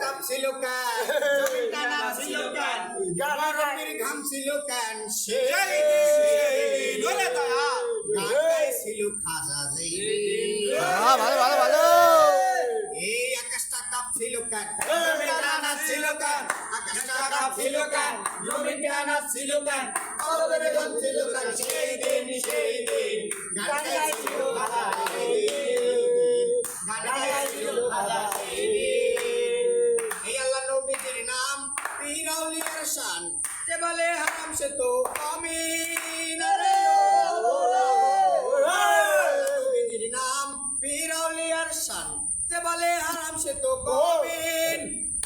কাঁপছিল কেন জমিটা নাচছিল কেন গরমের ঘাম ছিল কেন সেই দিন। গান গাইছিল খাজা হ্যাঁ, ভালো ভালো। ভালো এই আকাশটা কাঁপছিল কেন জমিটা নাচছিল কেন আকাশটা কাঁপছিল কেন জমিটা নাচছিল কেন গরমের ঘাম ছিল কেন সেই দিন সেই দিন। গান গাইছিল খাজা সেই দিন গান গাইছিল খাজা সেই দিন এই আল্লাহ নবীজির নাম আউলিয়ার শান যে বলে হারাম সে তো আমিন রে নবীজির নাম পীর শান যে বলে হারাম সে তো কবিন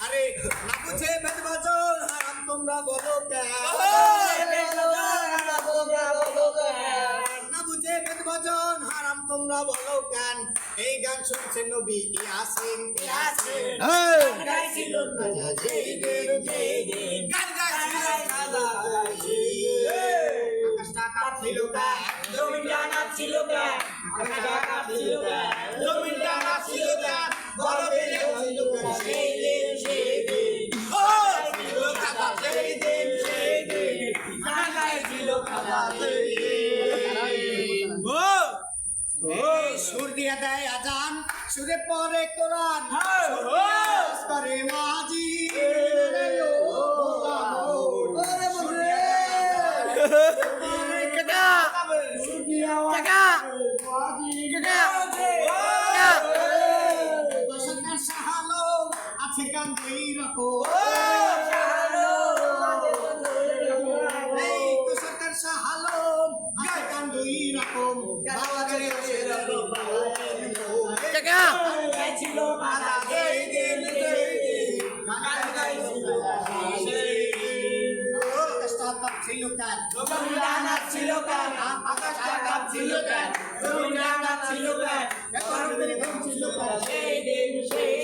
আরে না বুঝে বেদ বাজন হারাম তোমরা বলো না বুঝে বেদ বাজন হারাম তোমরা বলো কেন? এই গান শুনছে নবী ইয়াসিন। ইয়াসিন। কেন আকাশটা কাঁপছিল কেন জমিটা নাচছিল ছিল বড় সেই সুর দিয়া দেয় আজান সুরে পরে কোরআন। দিয়া আওয়াজ করে মাঝি। সাহালো আছে গান রকম এই দশকার সাহালো আছে গান দুই রকম কাঁপছিল কেন জমিটা ছিল কেন আকাশটা কাঁপছিল কেন জমিটা ছিল কেন ছিল কেন সেই দিন, সেই